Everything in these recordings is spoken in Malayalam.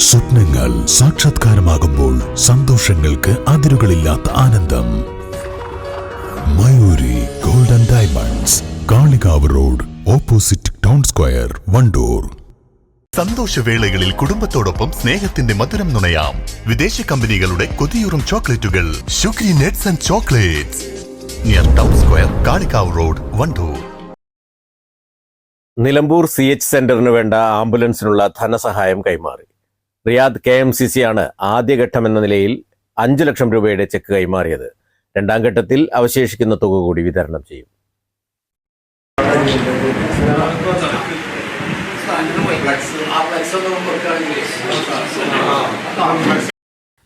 സ്വപ്നങ്ങൾ സാക്ഷാത്കാരമാകുമ്പോൾ സന്തോഷങ്ങൾക്ക് അതിരുകളില്ലാത്ത ആനന്ദം. Mayuri golden diamonds Kalikavu road opposite town square Wandoor. സന്തോഷവേളകളിൽ കുടുംബത്തോടൊപ്പം സ്നേഹത്തിന്റെ മധുരം നുണയാം. വിദേശ കമ്പനികളുടെ കൊതിയൂറും ചോക്ലേറ്റുകൾ. Sugary nuts and chocolates. Near town square Kalikkavu road Wandoor. Nilambur C H സെന്ററിന് വേണ്ട ആംബുലൻസിനുള്ള ധനസഹായം കൈമാറി. Riyadh K M C C ആണ് ആദ്യഘട്ടം എന്ന നിലയിൽ അഞ്ചു ലക്ഷം രൂപയുടെ ചെക്ക് കൈമാറിയത്. രണ്ടാം ഘട്ടത്തിൽ അവശേഷിക്കുന്ന തുക കൂടി വിതരണം ചെയ്യും.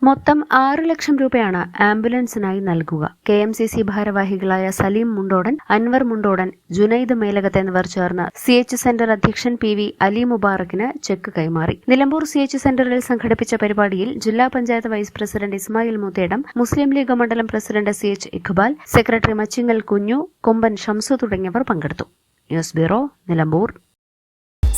മൊത്തം ആറ് ലക്ഷം രൂപയാണ് ആംബുലൻസിനായി നൽകുക. കെ എം സി സി ഭാരവാഹികളായ സലീം മുണ്ടോടൻ അൻവർ മുണ്ടോടൻ ജുനൈദ് മേലകത്ത് എന്നിവർ ചേർന്ന് സി എച്ച് സെന്റർ അധ്യക്ഷൻ പി വി അലി മുബാറക്കിന് ചെക്ക് കൈമാറി. നിലമ്പൂർ സി എച്ച് സെന്ററിൽ സംഘടിപ്പിച്ച പരിപാടിയിൽ ജില്ലാ പഞ്ചായത്ത് വൈസ് പ്രസിഡന്റ് ഇസ്മായിൽ മുത്തേടം മുസ്ലിം ലീഗ് മണ്ഡലം president C H Iqbal secretary Machingal Kunju Komban Shamsu തുടങ്ങിയവർ പങ്കെടുത്തു. News bureau Nilambur.